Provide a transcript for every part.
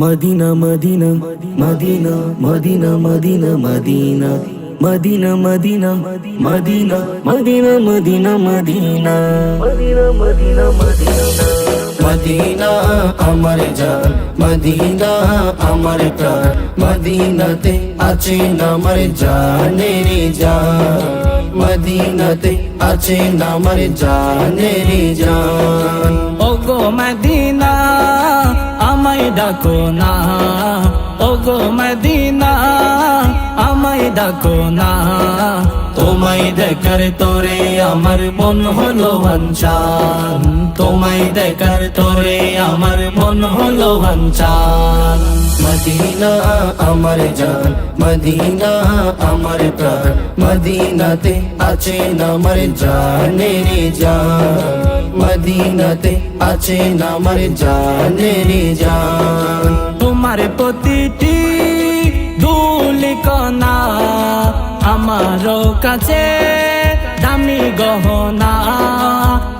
Medina Medina Medina Medina Medina Medina Medina Medina Medina Medina Medina Medina Medina Medina Medina Medina আমার জান Medina আমার প্রাণ মদিনাতে আছে আমার জানের জান মদিনাতে আছে আমার জানের জান ওগো মদিনা ডাকো না। ওগো মদিনা ডাকো না। তোমায় দেখার তোরে আমার মন হলো ভাঞ্চান তোমায় দেখার তোরে আমার মন হলো ভাঞ্চান মদিনা আমার জান, মদিনা আমার প্রাণ। মদিনাতে আছে আমার জানের জান। মদিনাতে আছে আমার জানের জান। তোমার প্রতিটি ধুলিকণা আমার কাছে দামি গহনা।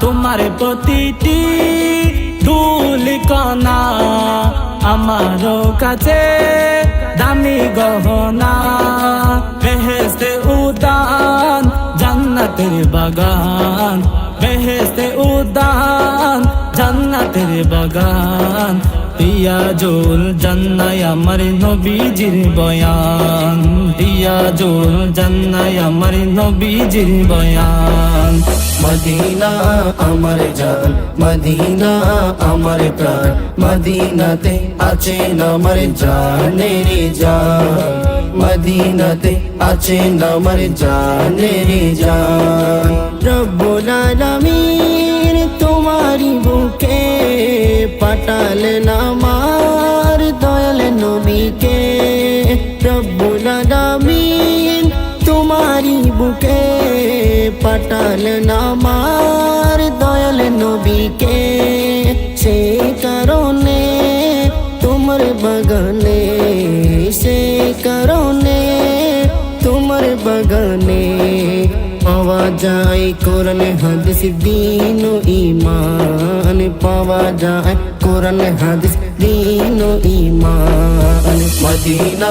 তোমার প্রতিটি ধুলিকণা আমার কাছে দামি গহনা। বেহেস্তে উদান জান্নাতের বাগান। বেহেস্তে উদান জান্নাতের বাগান। পিয়াজুল জান্নায় আমার নবীজির বয়ান। পিয়াজুল জান্নায় আমার নবীজির বয়ান। মদিনা আমার জান, মদিনা আমার প্রাণ। মদিনাতে আছে আমার জানের জান। মদিনাতে আছে আমার জানের জান। রব্বুল আলামিন পাঠালেন আমার দয়াল নবীকে। সেই কারণে তোমার বাগানে, সে কারণে তোমার বাগানে পাওয়া যায় কোরআন, হাদিস, দিন ইমান পাওয়া যায় কোরআন, হাদিস, দিন ইমান মদিনা,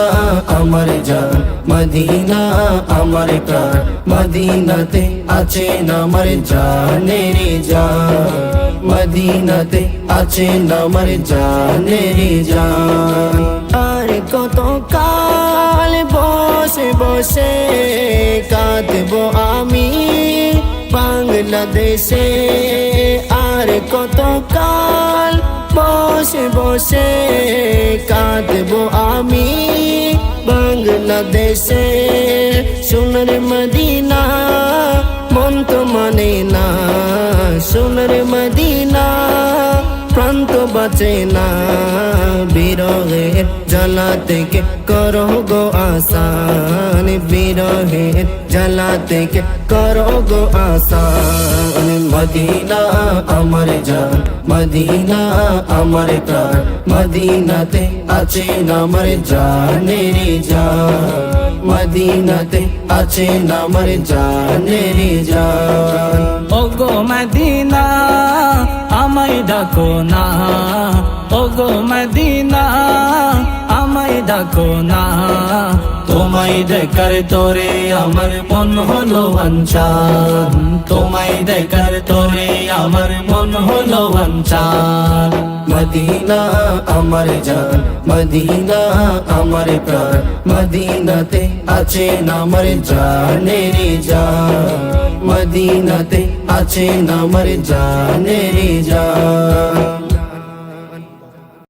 আমার জান। মদিনা, আমার প্রাণ। মদিনাতে আছে আমার জানের জান। মদিনাতে আছে আমার জানের জান। আর কত কাল বসে বসে কাঁদব আমি বাংলাদেশে। আর কত কাল বসে বসে কাঁদব আমি বাংলাদেশে। সোনার মদিনা, মন তো মানে না। সোনার মদিনা প্রান্ত বাঁচে না। বিরহের জ্বালা থেকে করো গো আসান বিরহের জ্বালা থেকে করো গো আসান মদিনা আমার জান মদিনা আমার প্রাণ মদিনাতে আছে আমার জানের জান মদিনাতে আছে আমার জানের জান ওগো মদিনা আমায় ডাকো না ওগো মদিনা আমায় ডাকো না। তোমায় দেখার তোরে আমার মন হলো ভাঞ্চান তোমায় দেখার তোরে আমার মন হলো ভাঞ্চান মদিনা আমার জান, মদিনা আমার প্রাণ। মদিনাতে আছে আমার জানের জান। মদিনাতে আছে আমার জানের জান।